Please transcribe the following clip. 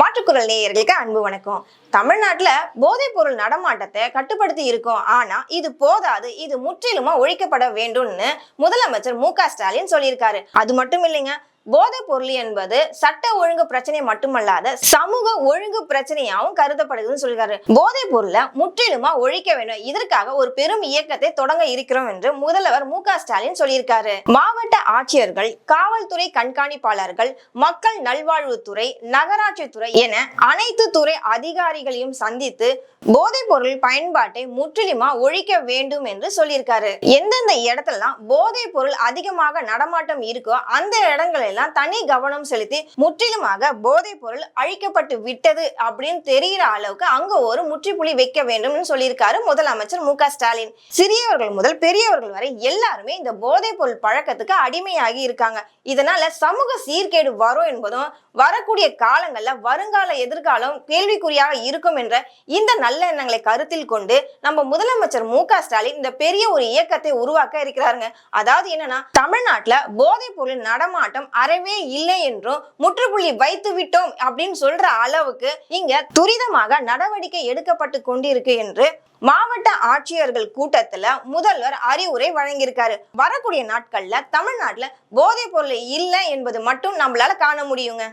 மாற்றுக்குரல் நேயர்களுக்கு அன்பு வணக்கம். தமிழ்நாட்டில் போதைப் பொருள் நடமாட்டத்தை கட்டுப்படுத்தி இருக்கோம். ஆனா இது போதாது இது முற்றிலுமா ஒழிக்கப்பட வேண்டும்னு முதலமைச்சர் மு க ஸ்டாலின் சொல்லியிருக்காரு. அது மட்டும் இல்லைங்க போதைப் பொருள் என்பது சட்ட ஒழுங்கு பிரச்சனை மட்டுமல்லாத சமூக ஒழுங்கு பிரச்சனையாகவும் கருதப்படுதுன்னு சொல்கிறாரு போதைப் பொருளை முற்றிலுமா ஒழிக்க வேண்டும். இதற்காக ஒரு பெரும் இயக்கத்தை தொடங்க இருக்கிறோம் என்று முதல்வர் மு ஸ்டாலின் சொல்லியிருக்காரு. மாவட்ட ஆட்சியர்கள் காவல்துறை கண்காணிப்பாளர்கள் மக்கள் நல்வாழ்வுத்துறை நகராட்சித்துறை என அனைத்து துறை அதிகாரிகளையும் சந்தித்து போதைப் பொருள் பயன்பாட்டை முற்றிலுமா ஒழிக்க வேண்டும் என்று சொல்லியிருக்காரு. எந்தெந்த இடத்துலலாம் போதைப் பொருள் அதிகமாக நடமாட்டம் இருக்கோ அந்த இடங்களில் எல்லாம் தனி கவனம் செலுத்தி முற்றிலுமாக போதைப் பொருள் அழிக்கப்பட்டு விட்டது அப்படின்னு தெரிகிற அளவுக்கு அங்க ஒரு முற்றுப்புள்ளி வைக்க வேண்டும்னு சொல்லியிருக்காரு முதலமைச்சர் மு ஸ்டாலின். சிறியவர்கள் முதல் பெரியவர்கள் வரை எல்லாருமே இந்த போதைப் பொருள் பழக்கத்துக்கு அடிமையாகி இருக்காங்க. இதனால சமூக சீர்கேடு வரும் என்பதும் வரக்கூடிய காலங்கள்ல வருங்கால எதிர்காலம் கேள்விக்குறியாக இருக்கும் என்ற இந்த நல்ல எண்ணங்களை கருத்தில் கொண்டு நம்ம முதலமைச்சர் மு ஸ்டாலின் இந்த பெரிய ஒரு இயக்கத்தை உருவாக்க இருக்கிறாருங்க. அதாவது என்னன்னா தமிழ்நாட்டுல போதைப் பொருள் நடமாட்டம் அறவே இல்லை என்றும் முற்றுப்புள்ளி வைத்து விட்டோம் அப்படின்னு சொல்ற அளவுக்கு இங்க துரிதமாக நடவடிக்கை எடுக்கப்பட்டு கொண்டிருக்கு என்று மாவட்ட ஆட்சியர்கள் கூட்டத்துல முதல்வர் அறிவுரை வழங்கியிருக்காரு. வரக்கூடிய நாட்கள்ல தமிழ்நாட்டுல போதைப் பொருள் இல்லை என்பது மட்டும் நம்மளால காண முடியுங்க.